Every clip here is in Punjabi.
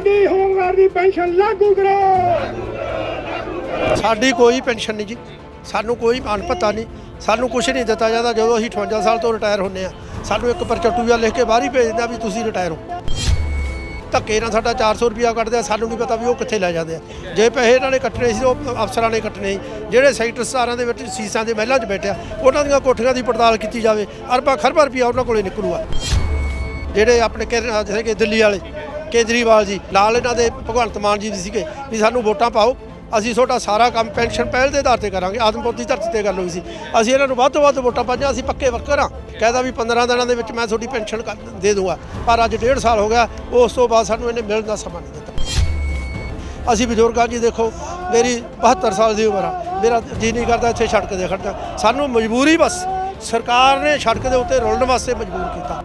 ਸਾਡੀ ਹੋਮਗਾਰਡ ਦੀ ਪੈਨਸ਼ਨ ਲਾਗੂ ਕਰੋ। ਸਾਡੀ ਕੋਈ ਪੈਨਸ਼ਨ ਨਹੀਂ ਜੀ। ਸਾਨੂੰ ਕੋਈ ਮਾਨ ਭੱਤਾ ਨਹੀਂ। ਸਾਨੂੰ ਕੁਝ ਨਹੀਂ ਦਿੱਤਾ ਜਾਂਦਾ। ਜਦੋਂ ਅਸੀਂ 58 ਸਾਲ ਤੋਂ ਰਿਟਾਇਰ ਹੁੰਨੇ ਆ ਸਾਨੂੰ ਇੱਕ ਪਰਚਾ ਟੂਆ ਲਿਖ ਕੇ ਬਾਹਰ ਹੀ ਭੇਜ ਦਿੰਦਾ ਵੀ ਤੁਸੀਂ ਰਿਟਾਇਰ ਹੋ। ਧੱਕੇ ਨਾਲ ਸਾਡਾ 400 ਰੁਪਿਆ ਕੱਢਦੇ ਆ। ਸਾਨੂੰ ਨਹੀਂ ਪਤਾ ਵੀ ਉਹ ਕਿੱਥੇ ਲੈ ਜਾਂਦੇ ਆ। ਜੇ ਪੈਸੇ ਇਹਨਾਂ ਨੇ ਕੱਟਣੇ ਸੀ, ਉਹ ਅਫਸਰਾਂ ਨੇ ਕੱਟਣੇ ਸੀ। ਜਿਹੜੇ ਸੈਕਟਰ ਸਤਾਰਾਂ ਦੇ ਵਿੱਚ ਸੀਸਾਂ ਦੇ ਮਹਿਲਾਂ 'ਚ ਬੈਠਿਆ, ਉਹਨਾਂ ਦੀਆਂ ਕੋਠੀਆਂ ਦੀ ਪੜਤਾਲ ਕੀਤੀ ਜਾਵੇ, ਅਰਬਾਂ ਖਰਬਾਂ ਰੁਪਿਆ ਉਹਨਾਂ ਕੋਲੇ ਨਿਕਲੂਗਾ ਜਿਹੜੇ ਆਪਣੇ ਕੇ- ਕਿ ਦਿੱਲੀ ਵਾਲੇ ਕੇਜਰੀਵਾਲ ਜੀ, ਨਾਲ ਇਹਨਾਂ ਦੇ ਭਗਵੰਤ ਮਾਨ ਜੀ ਵੀ ਸੀਗੇ ਵੀ ਸਾਨੂੰ ਵੋਟਾਂ ਪਾਓ। ਅਸੀਂ ਤੁਹਾਡਾ ਸਾਰਾ ਕੰਮ ਪੈਨਸ਼ਨ ਪਹਿਲ ਦੇ ਆਧਾਰ ਤੇ ਕਰਾਂਗੇ। ਆਦਮਪੁਰ ਦੀ ਧਰਤੀ ਤੇ ਗੱਲ ਹੋਈ ਸੀ। ਅਸੀਂ ਇਹਨਾਂ ਨੂੰ ਵੱਧ ਤੋਂ ਵੱਧ ਵੋਟਾਂ ਪਾਈਆਂ। ਅਸੀਂ ਪੱਕੇ ਵਰਕਰ ਹਾਂ। ਕਹਿੰਦਾ ਵੀ 15 ਦਿਨਾਂ ਦੇ ਵਿੱਚ ਮੈਂ ਤੁਹਾਡੀ ਪੈਨਸ਼ਨ ਕਰ- ਦੇ ਦੂੰਗਾ। ਪਰ ਅੱਜ ਡੇਢ ਸਾਲ ਹੋ ਗਿਆ। ਉਸ ਤੋਂ ਬਾਅਦ ਸਾਨੂੰ ਇਹਨੇ ਮਿਲਣ ਦਾ ਸਮਾਂ ਨਹੀਂ ਦਿੱਤਾ। ਅਸੀਂ ਬਜ਼ੁਰਗਾਂ ਜੀ ਦੇਖੋ, ਮੇਰੀ 72 ਸਾਲ ਦੀ ਉਮਰ ਆ। ਮੇਰਾ ਜੀ ਨਹੀਂ ਕਰਦਾ ਇੱਥੇ ਸੜਕ ਦੇ ਖੜਦਾ ਸਾਨੂੰ ਮਜਬੂਰੀ ਬਸ। ਸਰਕਾਰ ਨੇ ਸੜਕ ਦੇ ਉੱਤੇ ਰੋਲਣ ਵਾਸਤੇ ਮਜਬੂਰ ਕੀਤਾ।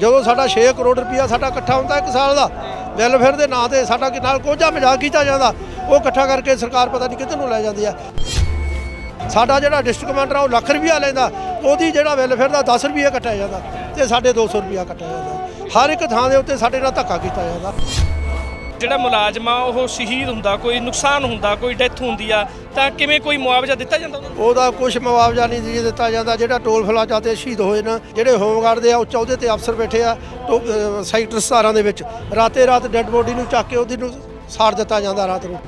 ਜਦੋਂ ਸਾਡਾ 6 ਕਰੋੜ ਰੁਪਇਆ ਸਾਡਾ ਇਕੱਠਾ ਹੁੰਦਾ ਇੱਕ ਸਾਲ ਦਾ ਵੈਲਫੇਅਰ ਦੇ ਨਾਂ ਤੇ ਸਾਡਾ ਕਿ ਨਾਲ ਕੋਝਾ ਮਜ਼ਾਕ ਕੀਤਾ ਜਾਂਦਾ, ਉਹ ਇਕੱਠਾ ਕਰਕੇ ਸਰਕਾਰ ਪਤਾ ਨਹੀਂ ਕਿੱਧਰ ਨੂੰ ਲੈ ਜਾਂਦੀ ਆ। ਸਾਡਾ ਜਿਹੜਾ ਡਿਸਟ੍ਰਿਕਟ ਕਮਾਂਡਰ ਆ, ਉਹ ਲੱਖ ਰੁਪਇਆ ਲੈਂਦਾ, ਉਹਦੀ ਜਿਹੜਾ ਵੈਲਫੇਅਰ ਦਾ 10 ਰੁਪਇਆ ਕੱਟਿਆ ਜਾਂਦਾ ਤੇ ਸਾਡੇ 200 ਰੁਪਇਆ ਕੱਟਿਆ ਜਾਂਦਾ। ਹਰ ਇੱਕ ਥਾਂ ਦੇ ਉੱਤੇ ਸਾਡੇ ਨਾਲ ਧੱਕਾ ਕੀਤਾ ਜਾਂਦਾ। ਜਿਹੜਾ ਮੁਲਾਜ਼ਮ ਆ, ਉਹ ਸ਼ਹੀਦ ਹੁੰਦਾ, ਕੋਈ ਨੁਕਸਾਨ ਹੁੰਦਾ, ਕੋਈ ਡੈਥ ਹੁੰਦੀ ਆ, ਤਾਂ ਕਿਵੇਂ ਕੋਈ ਮੁਆਵਜ਼ਾ ਦਿੱਤਾ ਜਾਂਦਾ ਉਹਨਾਂ ਨੂੰ? ਉਹਦਾ ਕੁਝ ਮੁਆਵਜ਼ਾ ਨਹੀਂ ਜੀ ਦਿੱਤਾ ਜਾਂਦਾ। ਜਿਹੜਾ ਟੋਲ ਫਲਾਜਾ ਤੇ ਸ਼ਹੀਦ ਹੋਏ ਨੇ, ਜਿਹੜੇ ਹੋਮਗਾਰਡ ਦੇ ਆ ਉੱਚ ਅਹੁਦੇ ਤੇ ਅਫਸਰ ਬੈਠੇ ਆ, ਟੋ- ਅਹ ਸੈਕਟਰ 17 ਦੇ ਵਿੱਚ। ਰਾਤੇ ਰਾਤ ਡੈੱਡ ਬੋਡੀ ਨੂੰ ਚੱਕ ਕੇ ਉਹਦੀ ਨੂੰ ਸਾੜ ਦਿੱਤਾ ਜਾਂਦਾ ਰਾਤ ਨੂੰ।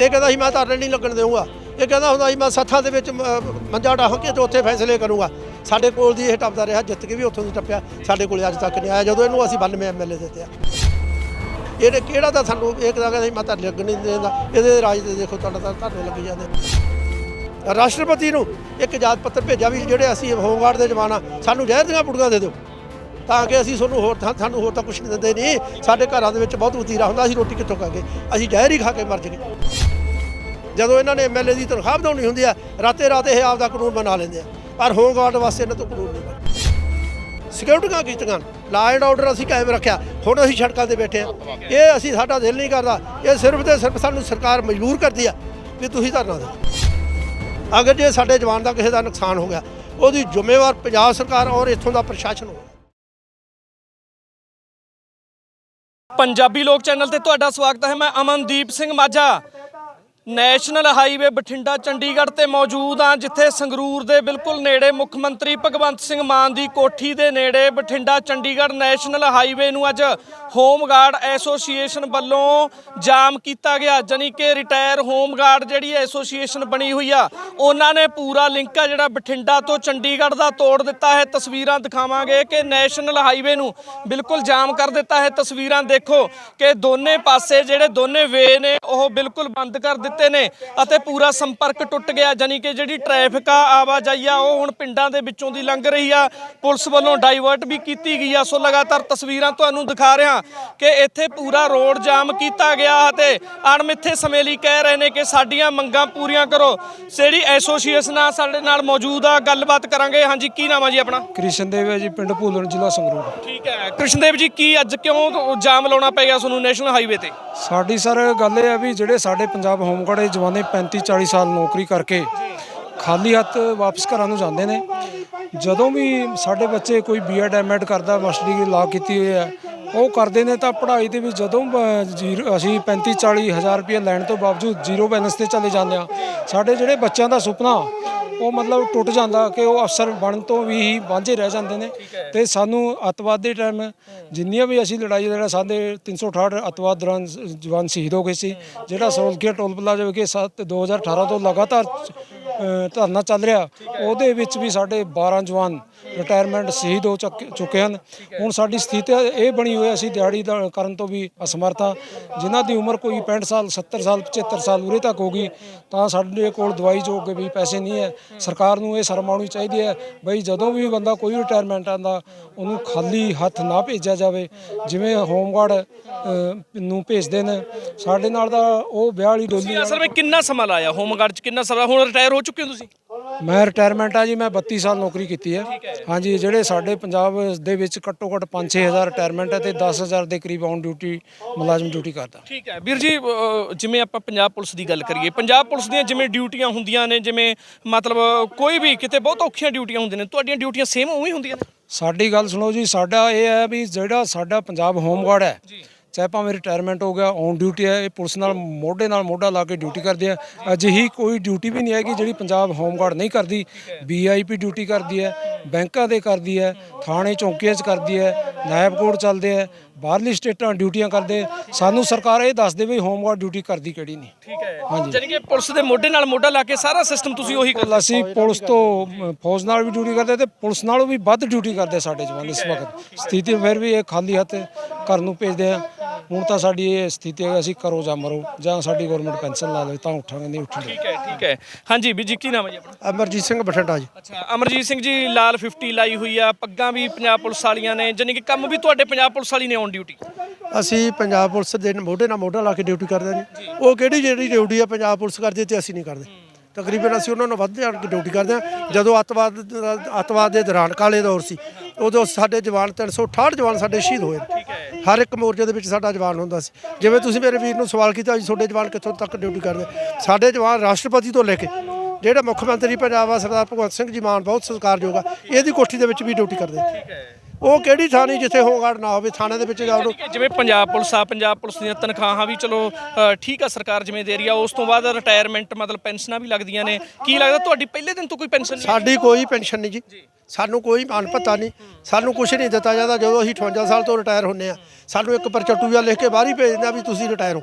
ਇਹ ਕਹਿੰਦਾ ਸੀ, ਮੈਂ ਧਰਨੇ ਨਹੀਂ ਲੱਗਣ ਦੇਵਾਂਗਾ ਇਹ ਕਹਿੰਦਾ ਹੁੰਦਾ ਸੀ, ਮੈਂ ਸੱਥਾਂ ਦੇ ਵਿੱਚ ਮੰਜਾ ਡਾਹ ਕੇ ਤੇ ਉੱਥੇ ਫੈਸਲੇ ਕਰੂੰਗਾ। ਸਾਡੇ ਕੋਲ ਦੀ ਇਹ ਟੱਪਦਾ ਰਿਹਾ, ਜਿੱਤ ਕੇ ਵੀ ਉੱਥੋਂ ਦੀ ਟੱਪਿਆ। ਸਾਡੇ ਕੋਲ ਅੱਜ ਤੱਕ ਨਹੀਂ ਆਇਆ। ਜਦੋਂ ਇਹਨੂੰ ਅਸੀਂ 92 ਐਮਐਲਏ ਦਿੱਤੇ ਆ। ਇਹਨੇ ਕਿਹੜਾ ਤਾਂ ਸਾਨੂੰ ਇਹ ਕਹਿੰਦਾ ਸੀ ਮੈਂ ਤਾਂ ਲੱਗਣ ਨਹੀਂ ਦਿੰਦਾ, ਇਹਦੇ ਰਾਜ ਦੇ ਦੇਖੋ ਤੁਹਾਡਾ ਤਾਂ ਧਰਨੇ ਲੱਗੀ ਜਾਂਦੇ। ਰਾਸ਼ਟਰਪਤੀ ਨੂੰ ਇੱਕ ਜਾਤ ਪੱਤਰ ਭੇਜਿਆ ਵੀ ਜਿਹੜੇ ਅਸੀਂ ਹੋਮਗਾਰਡ ਦੇ ਜਵਾਨ ਆ, ਸਾਨੂੰ ਜ਼ਹਿਰ ਦੀਆਂ ਪੁੜੀਆਂ ਦੇ ਦਿਓ। ਤਾਂ ਕਿ ਅਸੀਂ ਤੁਹਾਨੂੰ ਹੋਰ ਥਾਂ- ਸਾਨੂੰ ਹੋਰ ਤਾਂ ਕੁਝ ਨਹੀਂ ਦਿੰਦੇ ਨਹੀਂ। ਸਾਡੇ ਘਰਾਂ ਦੇ ਵਿੱਚ ਬਹੁਤ ਵਤੀਰਾ ਹੁੰਦਾ, ਅਸੀਂ ਰੋਟੀ ਕਿੱਥੋਂ ਖਾਗੇ? ਅਸੀਂ ਜ਼ਹਿਰ ਹੀ ਖਾ ਕੇ ਮਰ ਜਗੇ ਜਦੋਂ ਇਹਨਾਂ ਨੇ ਐਮਐਲਏ ਦੀ ਤਨਖਾਹ ਵਧਾਉਣੀ ਹੁੰਦੀ ਆ, ਰਾਤੇ ਰਾਤ ਇਹ ਆਪਦਾ ਕਾਨੂੰਨ ਬਣਾ ਲੈਂਦੇ ਆ। ਪਰ ਹੋਮਗਾਰਡ ਵਾਸਤੇ ਇਹਨਾਂ ਤੋਂ ਕਾਨੂੰਨ ਨਹੀਂ ਬਣਦਾ। ਸਿਕਿਉਰਿਟੀਆਂ ਕੀਤੀਆਂ ਲਾ ਐਂਡ ਆਰਡਰ ਅਸੀਂ ਕਾਇਮ ਰੱਖਿਆ, ਹੁਣ ਅਸੀਂ ਸੜਕਾਂ ਤੇ ਬੈਠੇ ਆ ਇਹ ਅਸੀਂ ਸਾਡਾ ਦਿਲ ਨਹੀਂ ਕਰਦਾ। ਇਹ ਸਿਰਫ ਤੇ ਸਿਰਫ ਸਾਨੂੰ ਸਰਕਾਰ ਮਜਬੂਰ ਕਰਦੀ ਆ ਵੀ ਤੁਸੀਂ ਧਰਨਾ ਦਿਓ। ਅਗਰ ਜੇ ਸਾਡੇ ਜਵਾਨ ਦਾ ਕਿਸੇ ਦਾ ਨੁਕਸਾਨ ਹੋ ਗਿਆ, ਉਹਦੀ ਜ਼ਿੰਮੇਵਾਰ ਪੰਜਾਬ ਸਰਕਾਰ ਔਰ ਇੱਥੋਂ ਦਾ ਪ੍ਰਸ਼ਾਸਨ ਹੋਵੇ ਪੰਜਾਬੀ ਲੋਕ ਚੈਨਲ ਤੇ ਤੁਹਾਡਾ ਸਵਾਗਤ ਹੈ। ਮੈਂ ਅਮਨਦੀਪ ਸਿੰਘ ਮਾਝਾ। ਨੈਸ਼ਨਲ ਹਾਈਵੇ ਬਠਿੰਡਾ, ਚੰਡੀਗੜ੍ਹ ਤੇ ਮੌਜੂਦ ਹਾਂ, ਜਿੱਥੇ ਸੰਗਰੂਰ ਦੇ ਬਿਲਕੁਲ ਨੇੜੇ ਮੁੱਖ ਮੰਤਰੀ ਭਗਵੰਤ ਸਿੰਘ ਮਾਨ ਦੀ ਕੋਠੀ ਦੇ ਨੇੜੇ ਬਠਿੰਡਾ, ਚੰਡੀਗੜ੍ਹ ਨੈਸ਼ਨਲ ਹਾਈਵੇ ਨੂੰ ਅੱਜ ਹੋਮਗਾਰਡ ਐਸੋਸੀਏਸ਼ਨ ਵੱਲੋਂ ਜਾਮ ਕੀਤਾ ਗਿਆ, ਜਾਣੀ ਕਿ ਰਿਟਾਇਰ ਹੋਮਗਾਰਡ ਜਿਹੜੀ ਐਸੋਸੀਏਸ਼ਨ ਬਣੀ ਹੋਈ ਆ, ਉਹਨਾਂ ਨੇ ਪੂਰਾ ਲਿੰਕ ਆ ਜਿਹੜਾ ਬਠਿੰਡਾ ਤੋਂ ਚੰਡੀਗੜ੍ਹ ਦਾ ਤੋੜ ਦਿੱਤਾ ਹੈ। ਤਸਵੀਰਾਂ ਦਿਖਾਵਾਂਗੇ ਕਿ ਨੈਸ਼ਨਲ ਹਾਈਵੇ ਨੂੰ ਬਿਲਕੁਲ ਜਾਮ ਕਰ ਦਿੱਤਾ ਹੈ। ਤਸਵੀਰਾਂ ਦੇਖੋ ਕਿ ਦੋਨੇ ਪਾਸੇ ਜਿਹੜੇ ਦੋਨੇ ਵੇ ਨੇ, ਉਹ ਬਿਲਕੁਲ ਬੰਦ ਕਰ ਦਿੱਤੇ ਨੇ ਅਤੇ ਪੂਰਾ ਸੰਪਰਕ ਟੁੱਟ ਗਿਆ ਜਾਨੀ ਕਿ ਜਿਹੜੀ ਟ੍ਰੈਫਿਕ ਆ ਆਵਾਜਾਈ ਆ ਉਹ ਹੁਣ ਪਿੰਡਾਂ ਦੇ ਵਿੱਚੋਂ ਦੀ ਲੰਘ ਰਹੀ ਆ। ਪੁਲਿਸ ਵੱਲੋਂ ਡਾਈਵਰਟ ਵੀ ਕੀਤੀ ਗਈ ਆ। ਸੋ ਲਗਾਤਾਰ ਤਸਵੀਰਾਂ ਤੁਹਾਨੂੰ ਦਿਖਾ ਰਿਹਾ ਕਿ ਇੱਥੇ ਪੂਰਾ ਰੋਡ ਜਾਮ ਕੀਤਾ ਗਿਆ ਅਤੇ ਅਣਮਿੱਥੇ ਸਮੇਂ ਲਈ ਕਹਿ ਰਹੇ ਨੇ ਕਿ ਸਾਡੀਆਂ ਮੰਗਾਂ ਪੂਰੀਆਂ ਕਰੋ। ਜਿਹੜੀ ਐਸੋਸੀਏਸ਼ਨ ਆ ਸਾਡੇ ਨਾਲ ਮੌਜੂਦ ਆ। ਗੱਲਬਾਤ ਕਰਾਂਗੇ। ਹਾਂਜੀ ਕੀ ਨਾਮ ਆ ਜੀ ਆਪਣਾ? ਕ੍ਰਿਸ਼ਨ ਦੇਵ ਹੈ ਜੀ ਪਿੰਡ ਭੂਲਣ ਜ਼ਿਲ੍ਹਾ ਸੰਗਰੂਰ। ਠੀਕ ਹੈ। ਕ੍ਰਿਸ਼ਨਦੇਵ ਜੀ ਕੀ ਅੱਜ ਕਿਉਂ ਜਾਮ ਲਾਉਣਾ ਪੈ ਗਿਆ ਤੁਹਾਨੂੰ ਨੈਸ਼ਨਲ ਹਾਈਵੇ ਤੇ? ਸਾਡੀ ਸਰ ਗੱਲ ਇਹ ਹੈ ਵੀ ਜਿਹੜੇ ਸਾਡੇ ਪੰਜਾਬ ਹੋਮਗਾਰਡ ਦੇ ਜਵਾਨੇ 35 40 ਸਾਲ ਨੌਕਰੀ ਕਰਕੇ ਖਾਲੀ ਹੱਥ ਵਾਪਸ ਘਰਾਂ ਨੂੰ ਜਾਂਦੇ ਨੇ। ਜਦੋਂ ਵੀ ਸਾਡੇ ਬੱਚੇ ਕੋਈ ਬੀਐਡ ਐਮਐਡ ਕਰਦਾ, ਮਾਸਟਰ ਡਿਗਰੀ ਲਾ ਕੀਤੀ ਹੋਈ ਹੈ, ਉਹ ਕਰਦੇ ਨੇ ਤਾਂ ਪੜ੍ਹਾਈ ਦੇ ਵਿੱਚ ਜਦੋਂ ਜ਼ੀਰੋ- ਅਸੀਂ 35 40 ਹਜ਼ਾਰ ਰੁਪਏ ਲੈਣ ਤੋਂ ਬਾਵਜੂਦ ਜ਼ੀਰੋ ਬੈਲੈਂਸ ਤੇ ਚਲੇ ਜਾਂਦੇ ਆ ਸਾਡੇ ਜਿਹੜੇ ਬੱਚਿਆਂ ਦਾ ਸੁਪਨਾ ਉਹ ਮਤਲਬ ਟੁੱਟ ਜਾਂਦਾ ਕਿ ਉਹ ਅਫਸਰ ਬਣਨ ਤੋਂ ਵੀ ਹੀ ਵਾਂਝੇ ਰਹਿ ਜਾਂਦੇ ਨੇ। ਤੇ ਸਾਨੂੰ ਅੱਤਵਾਦ ਦੇ ਟਾਈਮ ਜਿੰਨੀਆਂ ਵੀ ਅਸੀਂ ਲੜਾਈ ਜਿਹੜਾ ਸਾਡੇ 368 ਅੱਤਵਾਦ ਦੌਰਾਨ ਜਵਾਨ ਸ਼ਹੀਦ ਹੋ ਗਏ ਸੀ ਜਿਹੜਾ ਸੋਲਗੇਟ ਟੋਲ ਪਲਾਜ਼ਾ ਵਿਖੇ 7 2018 ਤੋਂ ਲਗਾਤਾਰ ਧਰਨਾ ਚੱਲ ਰਿਹਾ ਉਹਦੇ ਵਿੱਚ ਵੀ ਸਾਡੇ 12 ਜਵਾਨ ਰਿਟਾਇਰਮੈਂਟ ਸ਼ਹੀਦ ਹੋ ਚੁੱਕੇ ਚੁੱਕੇ ਹਨ। ਹੁਣ ਸਾਡੀ ਸਥਿਤੀ ਇਹ ਬਣੀ ਹੋਈ ਹੈ ਅਸੀਂ ਦਿਹਾੜੀ ਦਾ ਕਰਨ ਤੋਂ ਵੀ ਅਸਮਰਥ ਹਾਂ। ਜਿਨ੍ਹਾਂ ਦੀ ਉਮਰ ਕੋਈ 65 ਸਾਲ 70 ਸਾਲ 75 ਸਾਲ ਉਰੇ ਤੱਕ ਹੋ ਗਈ ਤਾਂ ਸਾਡੇ ਕੋਲ ਦਵਾਈ ਜੋ ਜੋਗੇ ਵੀ ਪੈਸੇ ਨਹੀਂ ਹੈ। ਸਰਕਾਰ ਨੂੰ ਇਹ ਸ਼ਰਮ ਆਉਣੀ ਚਾਹੀਦੀ ਹੈ ਬਈ ਜਦੋਂ ਵੀ ਬੰਦਾ ਕੋਈ ਰਿਟਾਇਰਮੈਂਟ ਆਂਦਾ ਉਹਨੂੰ ਖਾਲੀ ਹੱਥ ਨਾ ਭੇਜਿਆ ਜਾਵੇ। ਜਿਵੇਂ ਹੋਮਗਾਰਡ ਅ, ਨੂੰ ਭੇਜਦੇ ਨੇ। ਸਾਡੇ ਨਾਲ ਤਾਂ ਉਹ ਵਿਆਹ ਵਾਲੀ ਡੋਲੀ ਤੁਸੀਂ ਅਸਲ ਵਿੱਚ ਕਿੰਨਾ ਸਮਾਂ ਲਾਇਆ? ਹੋਮਗਾਰਡ ਚ ਕਿੰਨਾ ਸਮਾਂ ਹੁਣ ਰਿਟਾਇਰ ਹੋ ਚੁੱਕੇ ਹੋ ਤੁਸੀਂ? ਮੈਂ ਰਿਟਾਇਰਮੈਂਟ ਆ ਜੀ ਮੈਂ 32 ਸਾਲ ਨੌਕਰੀ ਕੀਤੀ ਹੈ ਹਾਂਜੀ ਜਿਹੜੇ ਸਾਡੇ ਪੰਜਾਬ ਦੇ ਵਿੱਚ ਘੱਟੋ ਘੱਟ 5-6000 ਰਿਟਾਇਰਮੈਂਟ ਹੈ ਤੇ 10000 ਦੇ ਕਰੀਬ ਔਨ ਡਿਊਟੀ ਮੁਲਾਜ਼ਮ ਡਿਊਟੀ ਕਰਦਾ। ਠੀਕ ਹੈ। ਵੀਰ ਜੀ ਜਿਵੇਂ ਆਪਾਂ ਪੰਜਾਬ ਪੁਲਿਸ ਦੀ ਗੱਲ ਕਰੀਏ ਪੰਜਾਬ ਪੁਲਿਸ ਦੀਆਂ ਜਿਵੇਂ ਡਿਊਟੀਆਂ ਹੁੰਦੀਆਂ ਨੇ ਜਿਵੇਂ ਮਤਲਬ ਕੋਈ ਵੀ ਕਿਤੇ ਬਹੁਤ ਔਖੀਆਂ ਡਿਊਟੀਆਂ ਹੁੰਦੀਆਂ ਨੇ ਤੁਹਾਡੀਆਂ ਡਿਊਟੀਆਂ ਸੇਮ ਉਵੇਂ ਹੀ ਹੁੰਦੀਆਂ ਨੇ? ਸਾਡੀ ਗੱਲ ਸੁਣੋ ਜੀ ਸਾਡਾ ਇਹ ਹੈ ਵੀ ਜਿਹੜਾ ਸਾਡਾ ਪੰਜਾਬ ਹੋਮਗਾਰਡ ਹੈ ਚਾਹੇ ਭਾਵੇਂ ਰਿਟਾਇਰਮੈਂਟ ਹੋ ਗਿਆ ਔਨ ਡਿਊਟੀ ਹੈ, ਇਹ ਪੁਲਿਸ ਨਾਲ ਮੋਢੇ ਨਾਲ ਮੋਢਾ ਲਾ ਕੇ ਡਿਊਟੀ ਕਰਦੇ ਆ। ਅਜਿਹੀ ਕੋਈ ਡਿਊਟੀ ਵੀ ਨਹੀਂ ਹੈਗੀ ਜਿਹੜੀ ਪੰਜਾਬ ਹੋਮਗਾਰਡ ਨਹੀਂ ਕਰਦੀ। ਵੀਆਈਪੀ ਡਿਊਟੀ ਕਰਦੀ ਹੈ, ਬੈਂਕਾਂ ਦੇ ਕਰਦੀ ਹੈ, ਥਾਣੇ, ਚੌਂਕੀਆਂ 'ਚ ਕਰਦੀ ਹੈ, ਨਾਇਬ ਕੋਰਟ ਚੱਲਦੇ ਆ ਬਾਹਰਲੀ ਸਟੇਟਾਂ ਡਿਊਟੀਆਂ ਕਰਦੇ ਸਾਨੂੰ ਸਰਕਾਰ ਇਹ ਦੱਸ ਦੇਵੇ ਹੋਮਗਾਰਡ ਡਿਊਟੀ ਕਰਦੀ ਕਿਹੜੀ ਨਹੀਂ। ਠੀਕ ਹੈ। ਹਾਂਜੀ। ਜਾਨੀ ਕਿ ਪੁਲਿਸ ਦੇ ਮੋਢੇ ਨਾਲ ਮੋਢਾ ਲਾ ਕੇ ਸਾਰਾ ਸਿਸਟਮ ਤੁਸੀਂ ਉਹੀ ਕਰ ਅਸੀਂ ਪੁਲਿਸ ਤੋਂ ਫੌਜ ਨਾਲ ਵੀ ਡਿਊਟੀ ਕਰਦੇ ਤੇ ਪੁਲਿਸ ਨਾਲੋਂ ਵੀ ਵੱਧ ਡਿਊਟੀ ਕਰਦੇ ਸਾਡੇ ਜਵਾਨ ਇਸ ਵਕਤ। ਸਥਿਤੀ ਫਿਰ ਵੀ ਇਹ ਖਾਲੀ ਹੱਥ ਘਰ ਨੂੰ ਭੇਜਦੇ ਆ। ਹੁਣ ਤਾਂ ਸਾਡੀ ਇਹ ਸਥਿਤੀ ਹੈ ਅਸੀਂ ਕਰੋ ਜਾਂ ਮਰੋ ਜਾਂ ਸਾਡੀ ਗਵਰਨਮੈਂਟ ਪੈਨਸ਼ਨ ਲਾ ਲਵੇ ਤਾਂ ਉੱਠਾਂਗੇ ਨਹੀਂ ਉੱਠਾਂਗੇ ਠੀਕ ਹੈ ਠੀਕ ਹੈ। ਹਾਂਜੀ ਵੀ ਜੀ ਕੀ ਨਾਮ ਹੈ ਜੀ ਆਪਣਾ? ਅਮਰਜੀਤ ਸਿੰਘ ਬਠਿੰਡਾ ਜੀ। ਅੱਛਾ ਅਮਰਜੀਤ ਸਿੰਘ ਜੀ ਲਾਲ 50 ਲਾਈ ਹੋਈ ਆ ਪੱਗਾਂ ਵੀ ਪੰਜਾਬ ਪੁਲਿਸ ਵਾਲੀਆਂ ਨੇ ਜਾਨੀ ਕਿ ਕੰਮ ਵੀ ਤੁਹਾਡੇ ਪੰਜਾਬ ਪੁਲਿਸ ਵਾਲੀ ਨੇ ਔਨ ਡਿਊਟੀ ਅਸੀਂ ਪੰਜਾਬ ਪੁਲਿਸ ਦੇ ਮੋਢੇ ਨਾਲ ਮੋਢਾ ਲਾ ਕੇ ਡਿਊਟੀ ਕਰਦੇ ਹਾਂ ਜੀ। ਉਹ ਕਿਹੜੀ ਜਿਹੜੀ ਡਿਊਟੀ ਆ ਪੰਜਾਬ ਪੁਲਿਸ ਕਰਦੀ ਤੇ ਅਸੀਂ ਨਹੀਂ ਕਰਦੇ। ਤਕਰੀਬਨ ਅਸੀਂ ਉਹਨਾਂ ਨੂੰ ਵੱਧ ਜਾਣ ਕੇ ਡਿਊਟੀ ਕਰਦੇ ਹਾਂ। ਜਦੋਂ ਅੱਤਵਾਦ ਅੱਤਵਾਦ ਦੇ ਦੌਰਾਨ ਕਾਲੇ ਦੌਰ ਸੀ ਉਦੋਂ ਸਾਡੇ ਜਵਾਨ 368 ਜਵਾਨ ਸਾਡੇ ਸ਼ਹੀਦ ਹੋਏ। ਹਰ ਇੱਕ ਮੋਰਚੇ ਦੇ ਵਿੱਚ ਸਾਡਾ ਜਵਾਨ ਹੁੰਦਾ ਸੀ। ਜਿਵੇਂ ਤੁਸੀਂ ਮੇਰੇ ਵੀਰ ਨੂੰ ਸਵਾਲ ਕੀਤਾ ਜੀ ਤੁਹਾਡੇ ਜਵਾਨ ਕਿੱਥੋਂ ਤੱਕ ਡਿਊਟੀ ਕਰਦੇ ਸਾਡੇ ਜਵਾਨ ਰਾਸ਼ਟਰਪਤੀ ਤੋਂ ਲੈ ਕੇ ਜਿਹੜਾ ਮੁੱਖ ਮੰਤਰੀ ਪੰਜਾਬ ਆ ਸਰਦਾਰ ਭਗਵੰਤ ਸਿੰਘ ਜੀ ਮਾਨ ਬਹੁਤ ਸਤਿਕਾਰਯੋਗ ਆ। ਇਹਦੀ ਕੋਠੀ ਦੇ ਵਿੱਚ ਵੀ ਡਿਊਟੀ ਕਰਦੇ ਠੀਕ ਹੈ। ਉਹ ਕਿਹੜੀ ਥਾਂ ਨਹੀਂ ਜਿੱਥੇ ਹੋਮਗਾਰਡ ਨਾ ਹੋਵੇ ਥਾਣੇ ਦੇ ਵਿੱਚ ਜਾਓ ਹੈ, ਜਿਵੇਂ ਪੰਜਾਬ ਪੁਲਿਸ ਆ ਪੰਜਾਬ ਪੁਲਿਸ ਦੀਆਂ ਤਨਖਾਹਾਂ ਵੀ ਚਲੋ ਅ, ਠੀਕ ਆ ਸਰਕਾਰ ਜਿਵੇਂ ਦੇ ਰਹੀ ਆ ਉਸ ਤੋਂ ਬਾਅਦ ਰਿਟਾਇਰਮੈਂਟ ਮਤਲਬ ਪੈਨਸ਼ਨਾਂ ਵੀ ਲੱਗਦੀਆਂ ਨੇ। ਕੀ ਲੱਗਦਾ ਤੁਹਾਡੀ ਪਹਿਲੇ ਦਿਨ ਤੋਂ ਕੋਈ ਪੈਨਸ਼ਨ ਨਹੀਂ ਸਾਡੀ ਕੋਈ ਪੈਨਸ਼ਨ ਨਹੀਂ ਜੀ। ਸਾਨੂੰ ਕੋਈ ਮਾਨ ਭੱਤਾ ਨਹੀਂ। ਸਾਨੂੰ ਕੁਝ ਨਹੀਂ ਦਿੱਤਾ ਜਾਂਦਾ। ਜਦੋਂ ਅਸੀਂ 58 ਸਾਲ ਤੋਂ ਰਿਟਾਇਰ ਹੁੰਨੇ ਆ ਸਾਨੂੰ ਇੱਕ ਪਰਚਾ ਟੂਆ ਲਿਖ ਕੇ ਬਾਹਰ ਹੀ ਭੇਜ ਦਿੰਦੇ ਵੀ ਤੁਸੀਂ ਰਿਟਾਇਰ ਹੋ।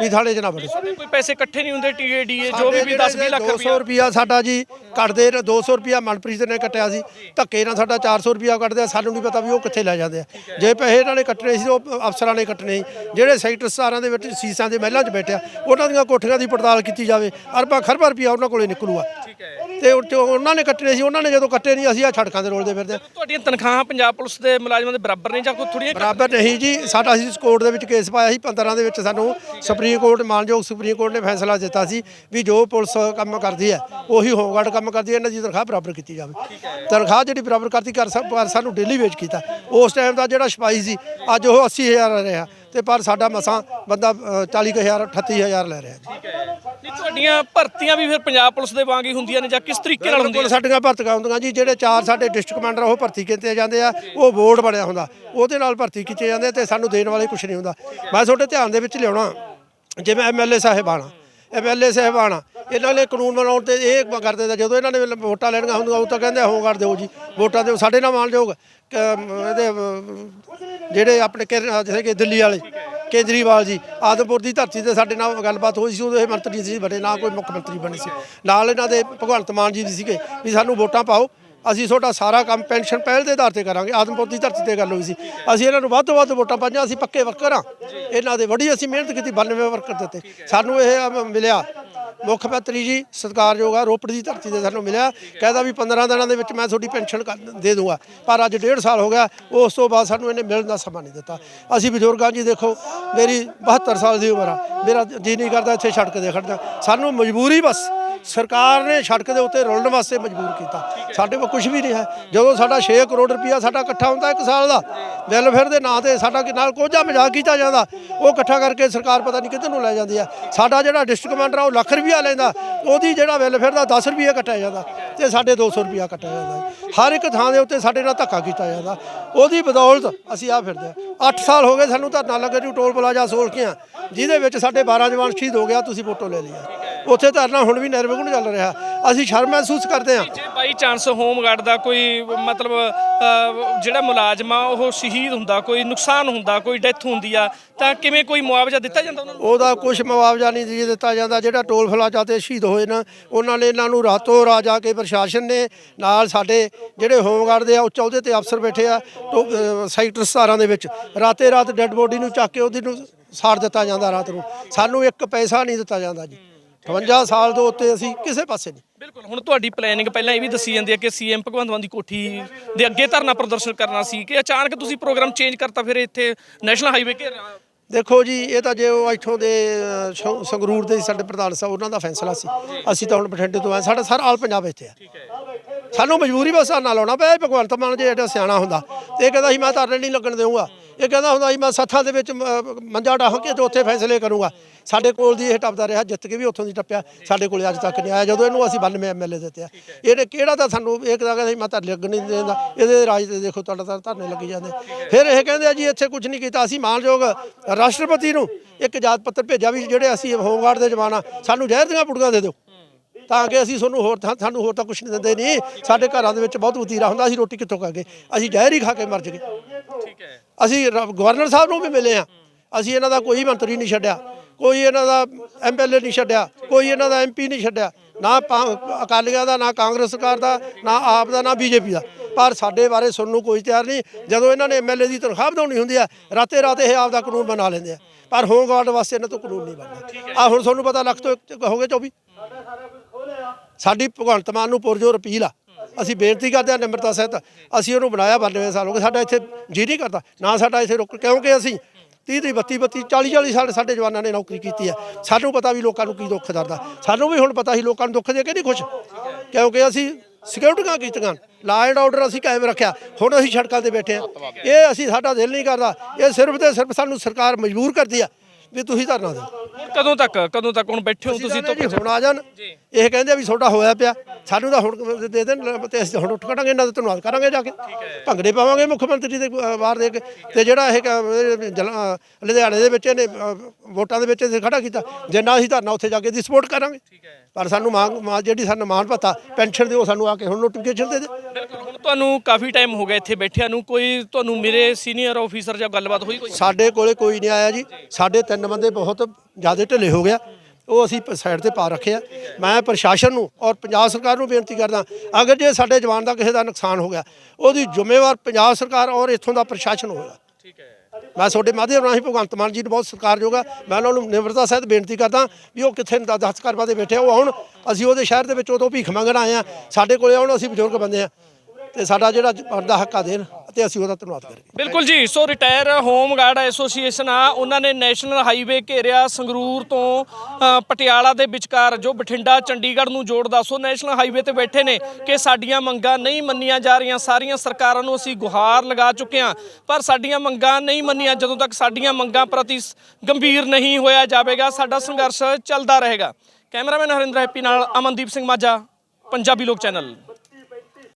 ਵੀ ਥਾਣੇ 'ਚ ਨਾ ਵੜੋ। ਕੋਈ ਪੈਸੇ ਇਕੱਠੇ ਨਹੀਂ ਹੁੰਦੇ ਟੀਏਡੀਏ ਜੋ ਵੀ 10 20 ਲੱਖ 200 ਰੁਪਏ ਰੁਪਿਆ ਸਾਡਾ ਜੀ ਕੱਟਦੇ ਨੇ 200 ਰੁਪਿਆ ਮਨਪ੍ਰੀਤ ਨੇ ਕੱਟਿਆ ਸੀ। ਧੱਕੇ ਨਾਲ ਸਾਡਾ 400 ਰੁਪਿਆ ਕੱਟਦੇ ਆ। ਸਾਨੂੰ ਨਹੀਂ ਪਤਾ ਵੀ ਉਹ ਕਿੱਥੇ ਲੈ ਜਾਂਦੇ ਆ। ਜੇ ਪੈਸੇ ਇਹਨਾਂ ਨੇ ਕੱਟਣੇ ਸੀ ਉਹ ਅਫਸਰਾਂ ਨੇ ਕੱਟਣੇ ਸੀ। ਜਿਹੜੇ ਸੈਕਟਰ ਸਤਾਰਾਂ ਦੇ ਵਿੱਚ ਸੀਸਾਂ ਦੇ ਮਹਿਲਾਂ 'ਚ ਬੈਠਿਆ ਉਹਨਾਂ ਦੀਆਂ ਕੋਠੀਆਂ ਦੀ ਪੜਤਾਲ ਕੀਤੀ ਜਾਵੇ। ਅਰਬਾਂ ਖਰਬਾਂ ਰੁਪਿਆ ਉਹਨਾਂ ਕੋਲੇ ਨਿਕਲੂਗਾ ਤੇ ਉਹਨਾਂ ਨੇ ਕੱਟਣੇ ਸੀ ਉਹਨਾਂ ਨੇ ਜਦੋਂ ਕੱਟੇ ਨਹੀਂ ਅਸੀਂ ਆ ਛੜਕਾਂ ਦੇ ਰੋਲਦੇ ਫਿਰਦੇ ਆ। ਤੁਹਾਡੀਆਂ ਤਨਖਾਹਾਂ ਪੰਜਾਬ ਪੁਲਿਸ ਦੇ ਮੁਲਾਜ਼ਮਾਂ ਦੇ ਬਰਾਬਰ ਨੇ ਜਾਂ ਕੋਈ ਥੋੜੀਆਂ ਬਰਾਬਰ ਨਹੀਂ ਜੀ। ਸਾਡਾ ਅਸੀਂ ਕੋਰਟ ਦੇ ਵਿੱਚ ਕੇਸ ਪਾਇਆ ਸੀ 15 ਦੇ ਵਿੱਚ। ਸਾਨੂੰ ਸੁਪਰੀਮ ਕੋਰਟ ਮਾਨਯੋਗ ਸੁਪਰੀਮ ਕੋਰਟ ਨੇ ਫੈਸਲਾ ਦਿੱਤਾ ਸੀ ਵੀ ਜੋ ਪੁਲਿਸ ਕੰਮ ਕਰਦੀ ਹੈ ਉਹੀ ਹੋਮਗਾਰਡ ਕੰਮ ਕਰਦੀ ਹੈ। ਇਹਨਾਂ ਦੀ ਤਨਖਾਹ ਬਰਾਬਰ ਕੀਤੀ ਜਾਵੇ। ਤਨਖਾਹ ਜਿਹੜੀ ਬਰਾਬਰ ਕਰਤੀ ਕਰ ਪਰ ਸਾਨੂੰ ਡੇਲੀ ਵੇਜ ਕੀਤਾ। ਉਸ ਟਾਈਮ ਦਾ ਜਿਹੜਾ ਸਿਪਾਹੀ ਸੀ ਅੱਜ ਉਹ 80000 ਰਿਹਾ ਤੇ ਪਰ ਸਾਡਾ ਮਸਾਂ ਬੰਦਾ ਅ, 40000 38000 ਲੈ ਰਿਹਾ ਜੀ। ਤੁਹਾਡੀਆਂ ਭਰਤੀਆਂ ਵੀ ਫਿਰ ਪੰਜਾਬ ਪੁਲਿਸ ਦੇ ਵਾਂਗ ਹੀ ਹੁੰਦੀਆਂ ਨੇ ਜਾਂ ਕਿਸ ਤਰੀਕੇ ਨਾਲ ਹੁੰਦੀਆਂ ਬਿਲਕੁਲ ਸਾਡੀਆਂ ਭਰਤੀਆਂ ਹੁੰਦੀਆਂ ਜੀ ਜਿਹੜੇ ਚਾਰ ਸਾਡੇ ਡਿਸਟ੍ਰਿਕਟ ਕਮਾਂਡਰ ਉਹ ਭਰਤੀ ਕੀਤੇ ਜਾਂਦੇ ਆ ਉਹ ਬੋਰਡ ਬਣਿਆ ਹੁੰਦਾ। ਉਹਦੇ ਨਾਲ ਭਰਤੀ ਕੀਤੇ ਜਾਂਦੇ ਤੇ ਸਾਨੂੰ ਦੇਣ ਵਾਲੇ ਕੁਝ ਨਹੀਂ ਹੁੰਦਾ। ਮੈਂ ਤੁਹਾਡੇ ਧਿਆਨ ਦੇ ਵਿੱਚ ਲਿਆਉਣਾ ਜਿਵੇਂ ਐਮਐਲਏ ਸਾਹਿਬਾਨ ਐਮਐਲਏ ਸਾਹਿਬਾਨ ਇਹਨਾਂ ਨੇ ਕਾਨੂੰਨ ਬਣਾਉਣ ਤੇ ਇਹ ਕਰਦੇ ਤਾਂ ਜਦੋਂ ਇਹਨਾਂ ਨੇ ਵੋਟਾਂ ਲੈਣੀਆਂ ਹੁੰਦੀਆਂ ਉਹ ਤਾਂ ਕਹਿੰਦੇ ਹੋਮਗਾਰਡ ਦਿਓ ਜੀ ਵੋਟਾਂ ਦਿਓ ਸਾਡੇ ਨਾਲ ਮਾਨਯੋਗ ਇਹਦੇ ਜਿਹੜੇ ਆਪਣੇ ਜਿਵੇਂ ਕਿ ਦਿੱਲੀ ਵਾਲੇ ਕੇਜਰੀਵਾਲ ਜੀ, ਆਦਮਪੁਰ ਦੀ ਧਰਤੀ ਤੇ ਸਾਡੇ ਨਾਲ ਗੱਲਬਾਤ ਹੋਈ ਸੀ, ਉਦੋਂ ਇਹ ਮੰਤਰੀ ਸੀ ਬਣੇ ਨਾ ਕੋਈ ਮੁੱਖ ਮੰਤਰੀ ਬਣੇ ਸੀ। ਨਾਲ ਇਹਨਾਂ ਦੇ ਭਗਵੰਤ ਮਾਨ ਜੀ ਵੀ ਸੀਗੇ, ਵੀ ਸਾਨੂੰ ਵੋਟਾਂ ਪਾਓ, ਅਸੀਂ ਤੁਹਾਡਾ ਸਾਰਾ ਕੰਮ ਪੈਨਸ਼ਨ ਪਹਿਲ ਦੇ ਆਧਾਰ ਤੇ ਕਰਾਂਗੇ, ਆਦਮਪੁਰ ਦੀ ਧਰਤੀ ਤੇ ਗੱਲ ਹੋਈ ਸੀ। ਅਸੀਂ ਇਹਨਾਂ ਨੂੰ ਵੱਧ ਤੋਂ ਵੱਧ ਵੋਟਾਂ ਪਾਈਆਂ, ਅਸੀਂ ਪੱਕੇ ਵਰਕਰ ਹਾਂ। ਇਹਨਾਂ ਦੇ ਬੜੀ ਅਸੀਂ ਮਿਹਨਤ ਕੀਤੀ 92 ਵਰਕਰ ਦਿੱਤੇ। ਸਾਨੂੰ ਇਹ ਮਿਲਿਆ ਮੁੱਖ ਮੰਤਰੀ ਜੀ, ਸਤਿਕਾਰਯੋਗ ਆ, ਰੋਪੜ ਦੀ ਧਰਤੀ ਤੇ ਸਾਨੂੰ ਮਿਲਿਆ। ਕਹਿੰਦਾ ਵੀ 15 ਦਿਨਾਂ ਦੇ ਵਿੱਚ ਮੈਂ ਤੁਹਾਡੀ ਪੈਨਸ਼ਨ ਕਰ- ਦੇ ਦੂੰਗਾ। ਪਰ ਅੱਜ ਡੇਢ ਸਾਲ ਹੋ ਗਿਆ, ਉਸ ਤੋਂ ਬਾਅਦ ਸਾਨੂੰ ਇਹਨੇ ਮਿਲਣ ਦਾ ਸਮਾਂ ਨਹੀਂ ਦਿੱਤਾ। ਅਸੀਂ ਬਜ਼ੁਰਗਾਂ ਜੀ ਦੇਖੋ, ਮੇਰੀ 72 ਸਾਲ ਦੀ ਉਮਰ ਆ। ਮੇਰਾ ਜੀ ਨਹੀਂ ਕਰਦਾ, ਇੱਥੇ ਸੜਕ ਦੇ। ਖੜਦਾ ਸਾਨੂੰ ਮਜਬੂਰੀ ਬਸ। ਸਰਕਾਰ ਨੇ ਸੜਕ ਦੇ ਉੱਤੇ ਰੁਲਣ ਵਾਸਤੇ ਮਜਬੂਰ ਕੀਤਾ। ਸਾਡੇ ਕੋਲ ਕੁਝ ਵੀ ਨਹੀਂ ਹੈ। ਜਦੋਂ ਸਾਡਾ 6 ਕਰੋੜ ਰੁਪਇਆ ਸਾਡਾ ਇਕੱਠਾ ਹੁੰਦਾ ਇੱਕ ਸਾਲ ਦਾ ਵੈਲਫੇਅਰ ਦੇ ਨਾਂ ਤੇ ਸਾਡਾ ਨਾਲ ਕੋਝਾ ਮਜ਼ਾਕ ਕੀਤਾ ਜਾਂਦਾ। ਉਹ ਇਕੱਠਾ ਕਰਕੇ ਸਰਕਾਰ ਪਤਾ ਨਹੀਂ ਕਿੱਧਰ ਨੂੰ ਲੈ ਜਾਂਦੀ ਆ ਸਾਡਾ ਜਿਹੜਾ ਡਿਸਟ੍ਰਿਕਟ ਕਮਾਂਡਰ ਆ, ਉਹ ਲੱਖ ਰੁਪਇਆ ਲੈਂਦਾ। ਉਹਦੀ ਜਿਹੜਾ ਵੈਲਫੇਅਰ ਦਾ 10 ਰੁਪਇਆ ਕੱਟਿਆ ਜਾਂਦਾ ਤੇ ਸਾਡੇ 200 ਰੁਪਇਆ ਕੱਟਿਆ ਜਾਂਦਾ ਹਰ ਇੱਕ ਥਾਂ ਦੇ ਉੱਤੇ ਸਾਡੇ ਨਾਲ ਧੱਕਾ ਕੀਤਾ ਜਾਂਦਾ। ਉਹਦੀ ਬਦੌਲਤ ਅਸੀਂ ਆ ਫਿਰਦੇ ਆ 8 ਸਾਲ ਹੋ ਗਏ ਸਾਨੂੰ ਧਰਨਾ ਲੱਗੇ ਨੂੰ ਟੋਲ ਪਲਾਜ਼ਾ ਸੋਲ ਕੇ ਆ। ਜਿਹਦੇ ਵਿੱਚ ਸਾਡੇ 12 ਜਵਾਨ ਸ਼ਹੀਦ ਹੋ ਗਿਆ ਤੁਸੀਂ ਫੋਟੋ ਲੈ ਲਈ ਉੱਥੇ ਧਰਨਾ ਹੁਣ ਵੀ ਨਿਰਵਿਘਨ ਚੱਲ ਰਿਹਾ। ਅਸੀਂ ਸ਼ਰਮ ਮਹਿਸੂਸ ਕਰਦੇ ਹਾਂ। ਜੇ ਬਾਈ ਚਾਂਸ ਹੋਮਗਾਰਡ ਦਾ ਕੋਈ ਮਤਲਬ ਜਿਹੜਾ ਮੁਲਾਜ਼ਮ ਆ ਉਹ ਸ਼ਹੀਦ ਹੁੰਦਾ ਕੋਈ ਨੁਕਸਾਨ ਹੁੰਦਾ ਕੋਈ ਡੈਥ ਹੁੰਦੀ ਆ ਤਾਂ ਕਿਵੇਂ ਕੋਈ ਮੁਆਵਜ਼ਾ ਦਿੱਤਾ ਜਾਂਦਾ ਉਹਨਾਂ ਨੂੰ? ਉਹਦਾ ਕੁਝ ਮੁਆਵਜ਼ਾ ਨਹੀਂ ਜੀ ਦਿੱਤਾ ਜਾਂਦਾ। ਜਿਹੜਾ ਟੋਲ ਫਲਾਜਾ ਤੇ ਸ਼ਹੀਦ ਹੋਏ ਨਾ ਉਹਨਾਂ ਨੇ ਇਹਨਾਂ ਨੂੰ ਰਾਤੋਂ ਰਾਤ ਆ ਕੇ ਪ੍ਰਸ਼ਾਸਨ ਨੇ ਨਾਲ ਸਾਡੇ ਜਿਹੜੇ ਹੋਮਗਾਰਡ ਦੇ ਆ ਉੱਚ ਅਹੁਦੇ ਤੇ ਅਫਸਰ ਬੈਠੇ ਆ ਸੈਕਟਰ 17 ਦੇ ਵਿੱਚ। ਰਾਤੇ ਰਾਤ ਡੈੱਡ ਬੋਡੀ ਨੂੰ ਚੱਕ ਕੇ ਉਹਦੀ ਨੂੰ ਸਾੜ ਦਿੱਤਾ ਜਾਂਦਾ ਰਾਤ ਨੂੰ। ਸਾਨੂੰ ਇੱਕ ਪੈਸਾ ਨਹੀਂ ਦਿੱਤਾ ਜਾਂਦਾ ਜੀ। 58 ਸਾਲ ਤੋਂ ਉੱਤੇ ਅਸੀਂ ਕਿਸੇ ਪਾਸੇ ਨਹੀਂ। ਬਿਲਕੁਲ ਹੁਣ ਤੁਹਾਡੀ ਪਲੈਨਿੰਗ ਪਹਿਲਾਂ ਇਹ ਵੀ ਦੱਸੀ ਜਾਂਦੀ ਹੈ ਕਿ ਸੀਐਮ ਭਗਵੰਤ ਮਾਨ ਦੀ ਕੋਠੀ ਦੇ ਅੱਗੇ ਧਰਨਾ ਪ੍ਰਦਰਸ਼ਨ ਕਰਨਾ ਸੀ ਕਿ ਅਚਾਨਕ ਤੁਸੀਂ ਪ੍ਰੋਗਰਾਮ ਚੇਂਜ ਕਰਤਾ ਫਿਰ ਇੱਥੇ ਨੈਸ਼ਨਲ ਹਾਈਵੇ ਕੇ ਦੇਖੋ ਜੀ ਇਹ ਤਾਂ ਜੇ ਉਹ ਇੱਥੋਂ ਦੇ ਸ਼- ਸੰਗਰੂਰ ਦੇ ਸਾਡੇ ਪ੍ਰਧਾਨ ਸਾਹਿਬ ਉਹਨਾਂ ਦਾ ਫੈਸਲਾ ਸੀ। ਅਸੀਂ ਤਾਂ ਹੁਣ ਬਠਿੰਡੇ ਤੋਂ ਆਏ ਸਾਡਾ ਸਾਰਾ ਆਲ ਪੰਜਾਬ ਇੱਥੇ ਆ ਸਾਨੂੰ ਮਜਬੂਰੀ ਬਸ ਨਾਲ ਲਾਉਣਾ ਪਿਆ ਇਹ ਭਗਵੰਤ ਮਾਨ ਜੇ ਐਡਾ ਸਿਆਣਾ ਹੁੰਦਾ ਤੇ ਇਹ ਕਹਿੰਦਾ ਸੀ ਮੈਂ ਧਰਨੇ ਨਹੀਂ ਲੱਗਣ ਦੇਵਾਂਗਾ ਇਹ ਕਹਿੰਦਾ ਹੁੰਦਾ ਸੀ, ਮੈਂ ਸੱਥਾਂ ਦੇ ਵਿੱਚ ਮ- ਮੰਜਾ ਡਾਹ ਕੇ ਤੇ ਉੱਥੇ ਫੈਸਲੇ ਕਰੂੰਗਾ। ਸਾਡੇ ਕੋਲ ਦੀ ਇਹ ਟੱਪਦਾ ਰਿਹਾ, ਜਿੱਤ ਕੇ ਵੀ ਉੱਥੋਂ ਦੀ ਟੱਪਿਆ। ਸਾਡੇ ਕੋਲ ਅੱਜ ਤੱਕ ਨਹੀਂ ਆਇਆ, ਜਦੋਂ ਇਹਨੂੰ ਅਸੀਂ 92 ਐਮਐਲਏ ਦਿੱਤੇ ਆ। ਇਹਨੇ ਕਿਹੜਾ ਤਾਂ ਸਾਨੂੰ ਇੱਕ ਤਾਂ ਕਹਿੰਦਾ ਸੀ, ਮੈਂ ਤਾਂ ਲੱਗ ਨਹੀਂ ਦਿੰਦਾ। ਇਹਦੇ ਰਾਜ ਤੇ ਦੇਖੋ, ਤੁਹਾਡਾ ਤਾਂ ਧਰਨੇ ਲੱਗੀ ਜਾਂਦੇ। ਫਿਰ ਇਹ ਕਹਿੰਦੇ ਆ ਜੀ, ਇੱਥੇ ਕੁਝ ਨਹੀਂ ਕੀਤਾ, ਅਸੀਂ ਮਾਨਯੋਗ ਰਾਸ਼ਟਰਪਤੀ ਨੂੰ ਇੱਕ ਜਾਤ ਪੱਤਰ ਭੇਜਿਆ ਵੀ ਜਿਹੜੇ ਅਸੀਂ ਹੋਮਗਾਰਡ ਦੇ ਜਵਾਨ ਆ, ਸਾਨੂੰ ਜ਼ਹਿਰ ਦੀਆਂ ਪੁੜੀਆਂ ਦੇ ਦਿਓ। ਤਾਂ ਕਿ ਅਸੀਂ ਤੁਹਾਨੂੰ ਹੋਰ ਤਾਂ- ਸਾਨੂੰ ਹੋਰ ਤਾਂ ਕੁਝ ਨਹੀਂ ਦਿੰਦੇ, ਨਹੀਂ। ਸਾਡੇ ਘਰਾਂ ਦੇ ਵਿੱਚ ਬਹੁਤ ਵਤੀਰਾ ਹੁੰਦਾ, ਅਸੀਂ ਰੋਟੀ ਕਿੱਥੋਂ ਖਾਗੇ? ਅਸੀਂ ਜ਼ਹਿਰ ਹੀ ਖਾ ਕੇ ਮਰ ਜਗੇ ਅਸੀਂ ਰ- ਗਵਰਨਰ ਸਾਹਿਬ ਨੂੰ ਵੀ ਮਿਲੇ ਆ ਅਸੀਂ ਇਹਨਾਂ ਦਾ ਕੋਈ ਮੰਤਰੀ ਨਹੀਂ ਛੱਡਿਆ। ਕੋਈ ਇਹਨਾਂ ਦਾ ਐਮਐਲਏ ਨਹੀਂ ਛੱਡਿਆ। ਕੋਈ ਇਹਨਾਂ ਦਾ ਐਮਪੀ ਨਹੀਂ ਛੱਡਿਆ। ਨਾ ਪਾ- ਅਕਾਲੀਆਂ ਦਾ ਨਾ ਕਾਂਗਰਸ ਸਰਕਾਰ ਦਾ ਨਾ ਆਪ ਦਾ ਨਾ ਬੀਜੇਪੀ ਦਾ। ਪਰ ਸਾਡੇ ਬਾਰੇ ਸੁਣਨ ਨੂੰ ਕੋਈ ਤਿਆਰ ਨਹੀਂ। ਜਦੋਂ ਇਹਨਾਂ ਨੇ ਐਮਐਲਏ ਦੀ ਤਨਖਾਹ ਵਧਾਉਣੀ ਹੁੰਦੀ ਆ ਰਾਤੇ ਰਾਤੇ ਇਹ ਆਪ ਦਾ ਕਾਨੂੰਨ ਬਣਾ ਲੈਂਦੇ ਆ। ਪਰ ਹੋਮਗਾਰਡ ਵਾਸਤੇ ਇਹਨਾਂ ਤੋਂ ਕਾਨੂੰਨ ਨਹੀਂ ਬਣਦਾ। ਆ ਹੁਣ ਤੁਹਾਨੂੰ ਪਤਾ ਲੱਖ ਤੋਂ ਇੱਕ ਹੋ ਗਏ 24 ਸਾਡੀ ਭਗਵੰਤ ਮਾਨ ਨੂੰ ਪੁਰਜੋਰ ਅਪੀਲ ਆ। ਅਸੀਂ ਬੇਨਤੀ ਕਰਦੇ ਹਾਂ ਨਿਮਰਤਾ ਸਹਿਤ ਅਸੀਂ ਉਹਨੂੰ ਬਣਾਇਆ 92 ਸਾਲ ਹੋ ਗਏ ਸਾਡਾ ਇੱਥੇ ਜੀ ਨਹੀਂ ਕਰਦਾ, ਨਾ ਸਾਡਾ ਇੱਥੇ ਰੁਕ, ਕਿਉਂਕਿ ਅਸੀਂ 30 30 32 32 40 40 ਸਾਲ ਸਾਡੇ ਜਵਾਨਾਂ ਨੇ ਨੌਕਰੀ ਕੀਤੀ ਹੈ। ਸਾਨੂੰ ਪਤਾ ਵੀ ਲੋਕਾਂ ਨੂੰ ਕੀ ਦੁੱਖ ਦਰਦਾ। ਸਾਨੂੰ ਵੀ ਹੁਣ ਪਤਾ ਸੀ ਲੋਕਾਂ ਨੂੰ ਦੁੱਖ ਦੇ ਕੇ ਨਹੀਂ ਖੁਸ਼। ਕਿਉਂਕਿ ਅਸੀਂ ਸਿਕਿਉਰਿਟੀਆਂ ਕੀਤੀਆਂ। ਲਾ ਐਂਡ ਆਰਡਰ ਅਸੀਂ ਕਾਇਮ ਰੱਖਿਆ। ਹੁਣ ਅਸੀਂ ਸੜਕਾਂ ਤੇ ਬੈਠੇ ਆ ਇਹ ਅਸੀਂ ਸਾਡਾ ਦਿਲ ਨਹੀਂ ਕਰਦਾ। ਇਹ ਸਿਰਫ ਤੇ ਸਿਰਫ ਸਾਨੂੰ ਸਰਕਾਰ ਮਜਬੂਰ ਕਰਦੀ ਆ ਵੀ ਤੁਸੀਂ ਧਰਨਾ ਦਿਓ। ਹੁਣ ਕਦੋਂ ਤੱਕ ਕਦੋਂ ਤੱਕ? ਹੁਣ ਬੈਠੇ ਹੋ ਤੁਸੀਂ ਜੀ ਹੁਣ ਆ ਜਾਣ। ਇਹ ਕਹਿੰਦੇ ਆ ਵੀ ਤੁਹਾਡਾ ਹੋਇਆ ਪਿਆ। ਸਾਨੂੰ ਤਾਂ ਹੁਣ ਦੇ ਦੇਣ ਤੇ ਅਸੀਂ ਹੁਣ ਉੱਠ ਖੜਾਂਗੇ ਇਹਨਾਂ ਦਾ ਧੰਨਵਾਦ ਕਰਾਂਗੇ ਜਾ ਕੇ। ਭੰਗੜੇ ਪਾਵਾਂਗੇ ਮੁੱਖ ਮੰਤਰੀ ਦੇ ਬਾਹਰ ਦੇ ਕੇ ਤੇ ਜਿਹੜਾ ਇਹ ਕ- ਜਲ- ਲੁਧਿਆਣੇ ਦੇ ਵਿੱਚ ਇਹਨੇ ਅ, ਵੋਟਾਂ ਦੇ ਵਿੱਚ ਇਹ ਖੜਾ ਕੀਤਾ। ਜਿੰਨਾ ਅਸੀਂ ਧਰਨਾ ਉੱਥੇ ਜਾ ਕੇ ਦੀ ਸਪੋਰਟ ਕਰਾਂਗੇ। ਪਰ ਸਾਨੂੰ ਮੰਗ ਮਾ- ਜਿਹੜੀ ਸਾਨੂੰ ਮਾਨ ਪਤਾ ਪੈਨਸ਼ਨ ਦਿਓ ਸਾਨੂੰ ਆ ਕੇ ਹੁਣ ਨੋਟੀਫਿਕੇਸ਼ਨ ਦੇ ਦੇ। ਬਿਲਕੁਲ ਹੁਣ ਤੁਹਾਨੂੰ ਕਾਫੀ ਟਾਈਮ ਹੋ ਗਿਆ ਇੱਥੇ ਬੈਠਿਆਂ ਨੂੰ। ਕੋਈ ਤੁਹਾਨੂੰ ਮੇਰੇ ਸੀਨੀਅਰ ਆਫੀਸਰ ਜਾਂ ਗੱਲਬਾਤ ਹੋਈ ਕੋਈ? ਸਾਡੇ ਕੋਲੇ ਕੋਈ ਨਹੀਂ ਆਇਆ ਜੀ। ਸਾਡੇ ਤਿੰਨ ਬੰਦੇ ਬਹੁਤ ਜ਼ਿਆਦਾ ਢਿੱਲੇ ਹੋ ਗਿਆ। ਉਹ ਅਸੀਂ ਸਾਈਡ ਤੇ ਪਾ ਰੱਖੇ ਆ। ਮੈਂ ਪ੍ਰਸ਼ਾਸਨ ਨੂੰ ਔਰ ਪੰਜਾਬ ਸਰਕਾਰ ਨੂੰ ਬੇਨਤੀ ਕਰਦਾ ਅਗਰ ਜੇ ਸਾਡੇ ਜਵਾਨ ਦਾ ਕਿਸੇ ਦਾ ਨੁਕਸਾਨ ਹੋ ਗਿਆ ਉਹਦੀ ਜ਼ਿੰਮੇਵਾਰ ਪੰਜਾਬ ਸਰਕਾਰ ਔਰ ਇੱਥੋਂ ਦਾ ਪ੍ਰਸ਼ਾਸਨ ਹੋਵੇਗਾ ਠੀਕ ਹੈ ਮੈਂ ਤੁਹਾਡੇ ਮਾਧਿਅਮ ਰਾਹੀਂ ਭਗਵੰਤ ਮਾਨ ਜੀ ਨੂੰ ਬਹੁਤ ਸਤਿਕਾਰਯੋਗ ਆ ਮੈਂ ਉਹਨਾਂ ਨੂੰ ਨਿਮਰਤਾ ਸਹਿਤ ਬੇਨਤੀ ਕਰਦਾ ਵੀ ਉਹ ਕਿੱਥੇ ਦ- ਦਸਤ ਕਰਵਾ ਦੇ ਬੈਠੇ ਆ, ਉਹ ਆਉਣ। ਅਸੀਂ ਉਹਦੇ ਸ਼ਹਿਰ ਦੇ ਵਿੱਚ ਉਦੋਂ ਭੀਖ ਮੰਗਣ ਆਏ ਆ ਸਾਡੇ ਕੋਲੇ ਆਉਣ ਅਸੀਂ ਬਜ਼ੁਰਗ ਬੰਦੇ ਆ ਤੇ ਸਾਡਾ ਜਿਹੜਾ ਬਣਦਾ ਹੱਕਾ ਦੇਣ। ਤੇ ਅਸੀਂ ਉਹਦਾ ਧੰਨਵਾਦ ਕਰੀਏ। ਬਿਲਕੁਲ ਜੀ, so retire home guard association ਆ, ਉਹਨਾਂ ਨੇ ਨੈਸ਼ਨਲ ਹਾਈਵੇ ਘੇਰਿਆ ਸੰਗਰੂਰ ਤੋਂ ਪਟਿਆਲਾ ਦੇ ਵਿਚਕਾਰ, ਜੋ ਬਠਿੰਡਾ, ਚੰਡੀਗੜ੍ਹ ਨੂੰ ਜੋੜਦਾ। ਸੋ ਨੈਸ਼ਨਲ ਹਾਈਵੇ ਤੇ ਬੈਠੇ ਨੇ ਕਿ ਸਾਡੀਆਂ ਮੰਗਾਂ ਨਹੀਂ ਮੰਨੀਆਂ ਜਾ ਰਹੀਆਂ। ਸਾਰੀਆਂ ਸਰਕਾਰਾਂ ਨੂੰ ਅਸੀਂ ਗੁਹਾਰ ਲਗਾ ਚੁੱਕੇ ਹਾਂ, ਪਰ ਸਾਡੀਆਂ ਮੰਗਾਂ ਨਹੀਂ ਮੰਨੀਆਂ ਜਦੋਂ ਤੱਕ ਸਾਡੀਆਂ ਮੰਗਾਂ ਪ੍ਰਤੀ ਗੰਭੀਰ ਨਹੀਂ ਹੋਇਆ ਜਾਵੇਗਾ, ਸਾਡਾ ਸੰਘਰਸ਼ ਚੱਲਦਾ ਰਹੇਗਾ। ਕੈਮਰਾਮੈਨ ਹਰਿੰਦਰ ਹੈਪੀ ਨਾਲ ਅਮਨਦੀਪ ਸਿੰਘ ਮਾਝਾ, ਪੰਜਾਬੀ ਲੋਕ ਚੈਨਲ।